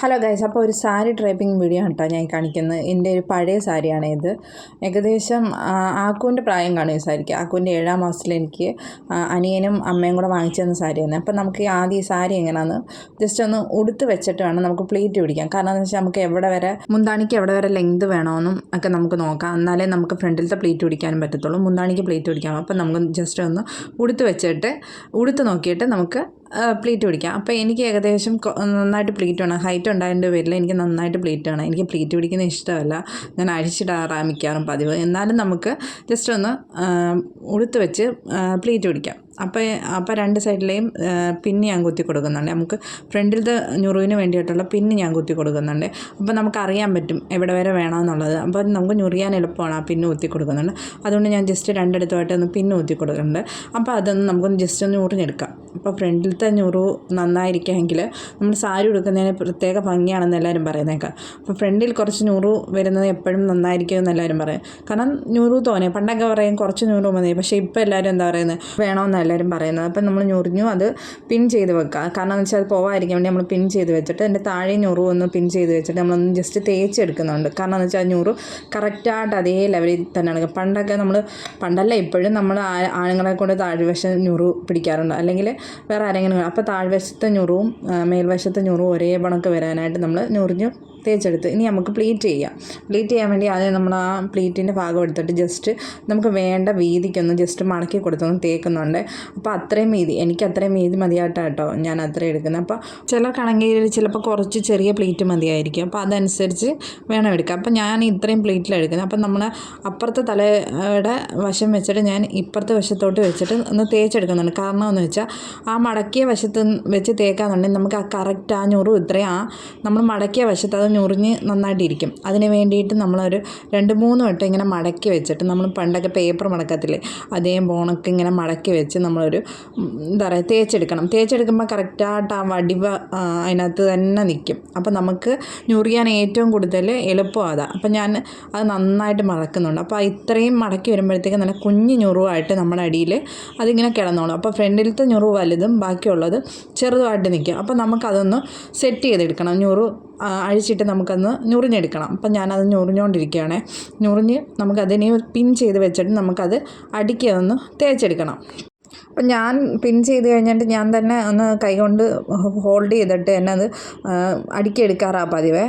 Hello guys അപ്പോൾ ഒരു sari draping video ആണ് കേട്ടോ ഞാൻ കാണിക്കുന്നത്. എന്റെ ഒരു പഴയ സാരിയാണ് ഇത്. ഏകദേശം ആക്കുവിന്റെ പ്രായം കാണും സാരിക്ക്. ആക്കുവിന്റെ ഏഴാം മാസത്തിൽ എനിക്ക് അനിയനും അമ്മയും കൂടെ വാങ്ങിച്ചു തന്ന സാരിയാണ്. അപ്പോൾ നമുക്ക് ആദ്യം ഈ സാരി എങ്ങനെയാണെന്ന് ജസ്റ്റ് ഒന്ന് ഉടുത്ത് വെച്ചിട്ട് വേണം നമുക്ക് പ്ലേറ്റ് പിടിക്കാം കാരണം എന്ന് വെച്ചാൽ നമുക്ക് എവിടെ വരെ മുന്താണിക്ക് എവിടെ വരെ ലെങ്ത് വേണമെന്നും ഒക്കെ നമുക്ക് നോക്കാം. എന്നാലേ നമുക്ക് ഫ്രണ്ടിലത്തെ പ്ലേറ്റ് പിടിക്കാനും പറ്റത്തുള്ളൂ. മുന്താണിക്ക് പ്ലേറ്റ് പിടിക്കാം. അപ്പോൾ നമുക്ക് ജസ്റ്റ് ഒന്ന് ഉടുത്ത് വെച്ചിട്ട് ഉടുത്ത് നോക്കിയിട്ട് നമുക്ക് പ്ലീറ്റ് പിടിക്കാം അപ്പോൾ എനിക്ക് ഏകദേശം നന്നായിട്ട് പ്ലീറ്റ് വേണം. ഹൈറ്റ് ഉണ്ടായതിന്റെ പേരിൽ എനിക്ക് നന്നായിട്ട് പ്ലീറ്റ് വേണം. എനിക്ക് പ്ലീറ്റ് പിടിക്കുന്ന ഇഷ്ടമല്ല. ഞാൻ അഴിച്ചിടാറാമിക്കാറും പതിവ്. എന്നാലും നമുക്ക് ജസ്റ്റ് ഒന്ന് ഉടുത്ത് വെച്ച് പ്ലീറ്റ് പിടിക്കാം അപ്പോൾ അപ്പോൾ രണ്ട് സൈഡിലെയും പിന്ന് ഞാൻ കുത്തി കൊടുക്കുന്നുണ്ട്. നമുക്ക് ഫ്രണ്ടിലത്തെ ഞുറിവിന് വേണ്ടിയിട്ടുള്ള പിന്ന് ഞാൻ കുത്തി കൊടുക്കുന്നുണ്ട്. അപ്പോൾ നമുക്ക് അറിയാൻ പറ്റും എവിടെ വരെ വേണമെന്നുള്ളത്. അപ്പോൾ നമുക്ക് ഞുറിയാൻ എളുപ്പമാണ് ആ പിന്ന് കുത്തി കൊടുക്കുന്നുണ്ട്. അതുകൊണ്ട് ഞാൻ ജസ്റ്റ് രണ്ടിടത്തുമായിട്ട് ഒന്ന് പിന്ന് കുത്തി കൊടുക്കുന്നുണ്ട്. അപ്പോൾ അതൊന്ന് നമുക്കൊന്ന് ജസ്റ്റ് ഒന്ന് ഞുറിഞ്ഞെടുക്കാം. അപ്പോൾ ഫ്രണ്ടിലത്തെ ഞുറു നന്നായിരിക്കുമെങ്കിൽ നമ്മൾ സാരി ഉടുക്കുന്നതിന് പ്രത്യേക ഭംഗിയാണെന്ന് എല്ലാവരും പറയുന്നേക്കാം. അപ്പോൾ ഫ്രണ്ടിൽ കുറച്ച് ഞുറു വരുന്നത് എപ്പോഴും നന്നായിരിക്കും എന്ന് എല്ലാവരും പറയും. കാരണം ഞുറു തോനെ പണ്ടൊക്കെ പറയും കുറച്ച് ഞുറു മതി. പക്ഷേ ഇപ്പോൾ എല്ലാവരും എന്താ പറയുന്നത് വേണമെന്ന് എല്ലാവരും പറയുന്നത്. അപ്പം നമ്മൾ ഞൊറിഞ്ഞു അത് പിൻ ചെയ്ത് വെക്കുക കാരണം എന്ന് വെച്ചാൽ അത് പോവാതിരിക്കാൻ വേണ്ടി നമ്മൾ പിൻ ചെയ്ത് വെച്ചിട്ട് അതിന്റെ താഴെ ഞൊറു ഒന്ന് പിൻ ചെയ്ത് വെച്ചിട്ട് നമ്മളൊന്ന് ജസ്റ്റ് തേച്ചെടുക്കുന്നുണ്ട് കാരണം എന്ന് വെച്ചാൽ ഞൊറു കറക്റ്റായിട്ട് അതേ ലെവലിൽ തന്നെയാണ് പണ്ടൊക്കെ നമ്മൾ പണ്ടല്ല ഇപ്പോഴും നമ്മൾ ആണുങ്ങളെ കൊണ്ട് താഴ്വശം ഞുറു പിടിക്കാറുണ്ട്. അല്ലെങ്കിൽ വേറെ ആരെങ്കിലും അപ്പോൾ താഴ്വശത്തെ ഞുറുവും മേൽവശത്തെ ഞുറുവും ഒരേ പണക്ക് വരാനായിട്ട് നമ്മൾ ഞുറിഞ്ഞു തേച്ചെടുത്ത് ഇനി നമുക്ക് പ്ലീറ്റ് ചെയ്യാം. പ്ലീറ്റ് ചെയ്യാൻ വേണ്ടി ആദ്യം നമ്മൾ ആ പ്ലീറ്റിന്റെ ഭാഗം എടുത്തിട്ട് ജസ്റ്റ് നമുക്ക് വേണ്ട വീതിക്കൊന്ന് ജസ്റ്റ് മടക്കി കൊടുത്തൊന്ന് തേക്കുന്നുണ്ട്. അപ്പോൾ അത്രയും വീതി. എനിക്ക് അത്രയും വീതി മതിയായിട്ടാണ് കേട്ടോ ഞാൻ അത്രയും എടുക്കുന്നത്. അപ്പോൾ ചിലർക്കാണെങ്കിൽ ചിലപ്പോൾ കുറച്ച് ചെറിയ പ്ലീറ്റ് മതിയായിരിക്കും. അപ്പോൾ അതനുസരിച്ച് വേണം എടുക്കാം അപ്പോൾ ഞാൻ ഇത്രയും പ്ലീറ്റിലാണ് എടുക്കുന്നത്. അപ്പോൾ നമ്മൾ അപ്പുറത്തെ തലയുടെ വശം വെച്ചിട്ട് ഞാൻ ഇപ്പുറത്തെ വശത്തോട്ട് വെച്ചിട്ട് ഒന്ന് തേച്ചെടുക്കുന്നുണ്ട്. കാരണം എന്ന് വെച്ചാൽ ആ മടക്കിയ വശത്ത് വെച്ച് തേക്കാന്നുണ്ടെങ്കിൽ നമുക്ക് ആ കറക്റ്റ് ആ നൂറും ഇത്രയും ആ നമ്മൾ മടക്കിയ വശത്ത് അത് ഞുറിഞ്ഞ് നന്നായിട്ടിരിക്കും. അതിന് വേണ്ടിയിട്ട് നമ്മളൊരു രണ്ട് മൂന്ന് വട്ടം ഇങ്ങനെ മടക്കി വെച്ചിട്ട് നമ്മൾ പണ്ടൊക്കെ പേപ്പർ മടക്കത്തില്ലേ? അതേ ബോണൊക്കെ ഇങ്ങനെ മടക്കി വെച്ച് നമ്മളൊരു എന്താ പറയുക തേച്ചെടുക്കണം. തേച്ചെടുക്കുമ്പോൾ കറക്റ്റായിട്ട് ആ വടിവ അതിനകത്ത് തന്നെ നിൽക്കും അപ്പോൾ നമുക്ക് ഞുറിയാൻ ഏറ്റവും കൂടുതൽ എളുപ്പം അതാണ് അപ്പോൾ ഞാൻ അത് നന്നായിട്ട് മടക്കുന്നുണ്ട്. അപ്പോൾ ഇത്രയും മടക്കി വരുമ്പോഴത്തേക്ക് നല്ല കുഞ്ഞു ഞുറുവായിട്ട് നമ്മുടെ അടിയിൽ അതിങ്ങനെ കിടന്നോളും. അപ്പോൾ ഫ്രണ്ടിലത്തെ ഞുറു വലുതും ബാക്കിയുള്ളത് ചെറുതുമായിട്ട് നിൽക്കും അപ്പോൾ നമുക്കതൊന്ന് സെറ്റ് ചെയ്തെടുക്കണം. ഞുറു അഴിച്ചിട്ട് നമുക്കൊന്ന് ഞുറിഞ്ഞെടുക്കണം. അപ്പം ഞാനത് ഞുറിഞ്ഞുകൊണ്ടിരിക്കുകയാണേ ഞുറിഞ്ഞ് നമുക്കതിനെ പിൻ ചെയ്ത് വെച്ചിട്ട് നമുക്കത് അടിക്കൊന്ന് തേച്ചെടുക്കണം. അപ്പം ഞാൻ പിൻ ചെയ്ത് കഴിഞ്ഞിട്ട് ഞാൻ തന്നെ ഒന്ന് കൈകൊണ്ട് ഹോൾഡ് ചെയ്തിട്ട് എന്നെ അത് അടുക്കി എടുക്കാറാണ് പതിവ്.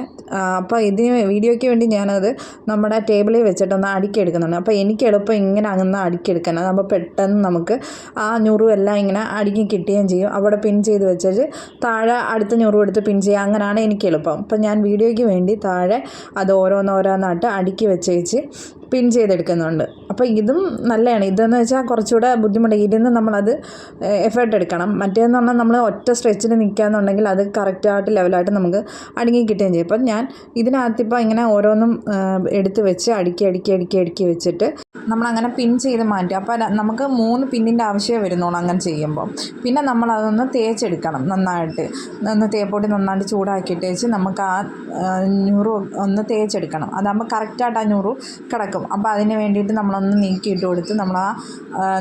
അപ്പോൾ ഇതിന് വീഡിയോയ്ക്ക് വേണ്ടി ഞാനത് നമ്മുടെ ടേബിളിൽ വെച്ചിട്ടൊന്ന് അടുക്കി എടുക്കുന്നുണ്ട്. അപ്പോൾ എനിക്ക് എളുപ്പം ഇങ്ങനെ അങ്ങ് അടുക്കി എടുക്കണം അപ്പോൾ പെട്ടെന്ന് നമുക്ക് ആ ഞുറു എല്ലാം ഇങ്ങനെ അടുക്കി കിട്ടുകയും ചെയ്യും. അവിടെ പിൻ ചെയ്ത് വെച്ചിട്ട് താഴെ അടുത്ത ഞുറു എടുത്ത് പിൻ ചെയ്യുക. അങ്ങനെയാണ് എനിക്ക് എളുപ്പം. അപ്പം ഞാൻ വീഡിയോയ്ക്ക് വേണ്ടി താഴെ അത് ഓരോന്നോരോന്നായിട്ട് അടുക്കി വെച്ചേച്ച് പിൻ ചെയ്തെടുക്കുന്നുണ്ട്. അപ്പോൾ ഇതും നല്ലതാണ് ഇതെന്ന് വെച്ചാൽ കുറച്ചുകൂടെ ബുദ്ധിമുട്ട്. ഇരുന്ന് നമ്മളത് എഫേർട്ട് എടുക്കണം. മറ്റേന്ന് പറഞ്ഞാൽ നമ്മൾ ഒറ്റ സ്ട്രെച്ചിൽ നിൽക്കുകയെന്നുണ്ടെങ്കിൽ അത് കറക്റ്റായിട്ട് ലെവലായിട്ട് നമുക്ക് അടുങ്ങി കിട്ടുകയും ചെയ്യും. അപ്പം ഞാൻ ഇതിനകത്തിപ്പോൾ ഇങ്ങനെ ഓരോന്നും എടുത്ത് വെച്ച് അടുക്കി അടുക്കി അടുക്കി അടുക്കി വെച്ചിട്ട് നമ്മളങ്ങനെ പിൻ ചെയ്ത് മാറ്റും അപ്പോൾ നമുക്ക് മൂന്ന് പിന്നിന്റെ ആവശ്യമേ വരുന്നുള്ളൂ അങ്ങനെ ചെയ്യുമ്പോൾ പിന്നെ നമ്മളതൊന്ന് തേച്ചെടുക്കണം നന്നായിട്ട്. ഒന്ന് തേപ്പൊട്ടി നന്നായിട്ട് ചൂടാക്കിയിട്ട് വെച്ച് നമുക്ക് ആ, ഞുറു ഒന്ന് തേച്ചെടുക്കണം. അതാകുമ്പോൾ കറക്റ്റായിട്ട് ആ ഞുറു കിടക്കും. അപ്പോൾ അതിന് വേണ്ടിയിട്ട് നമ്മളൊന്ന് നീക്കി ഇട്ട് കൊടുത്ത് നമ്മൾ ആ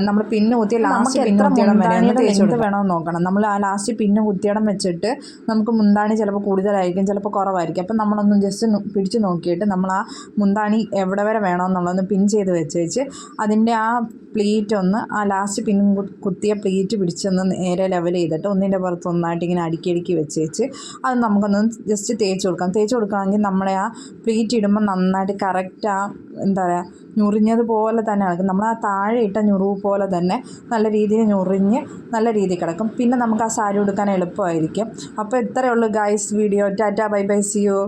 നമ്മൾ പിന്ന് കുത്തിയ ലാസ്റ്റ് പിന്ന് കുത്തിയിടം വരെ ഒന്ന് തേച്ച് കൊടുത്ത് വേണമെന്ന് നോക്കണം. നമ്മൾ ആ ലാസ്റ്റ് പിന്ന് കുത്തിയിടം വെച്ചിട്ട് നമുക്ക് മുന്താണി ചിലപ്പോൾ കൂടുതലായിരിക്കും ചിലപ്പോൾ കുറവായിരിക്കും. അപ്പം നമ്മളൊന്ന് ജസ്റ്റ് പിടിച്ച് നോക്കിയിട്ട് നമ്മൾ ആ മുന്താണി എവിടെ വരെ വേണമെന്നുള്ളതൊന്ന് പിൻ ചെയ്ത് വെച്ച് വെച്ച് അതിന്റെ ആ പ്ലീറ്റ് ഒന്ന് ആ ലാസ്റ്റ് പിൻ കുത്തിയ പ്ലീറ്റ് പിടിച്ചൊന്ന് നേരെ ലെവൽ ചെയ്തിട്ട് ഒന്നിന്റെ പുറത്ത് ഒന്നായിട്ട് ഇങ്ങനെ അടുക്കി അടുക്കി വെച്ച് വെച്ച് അത് നമുക്കൊന്ന് ജസ്റ്റ് തേച്ച് കൊടുക്കാം. തേച്ച് കൊടുക്കുകയാണെങ്കിൽ നമ്മളെ ആ പ്ലീറ്റ് ഇടുമ്പോൾ നന്നായിട്ട് കറക്റ്റ് ആ എന്താ പറയുക ഞുറിഞ്ഞതുപോലെ തന്നെ കിടക്കും നമ്മൾ ആ താഴെ ഇട്ട ഞുറിവ് പോലെ തന്നെ നല്ല രീതിയിൽ ഞുറിഞ്ഞ് നല്ല രീതിയിൽ കിടക്കും. പിന്നെ നമുക്ക് ആ സാരി ഉടുക്കാൻ എളുപ്പമായിരിക്കും. അപ്പോൾ ഇത്രയേ ഉള്ളൂ guys video tata bye bye see you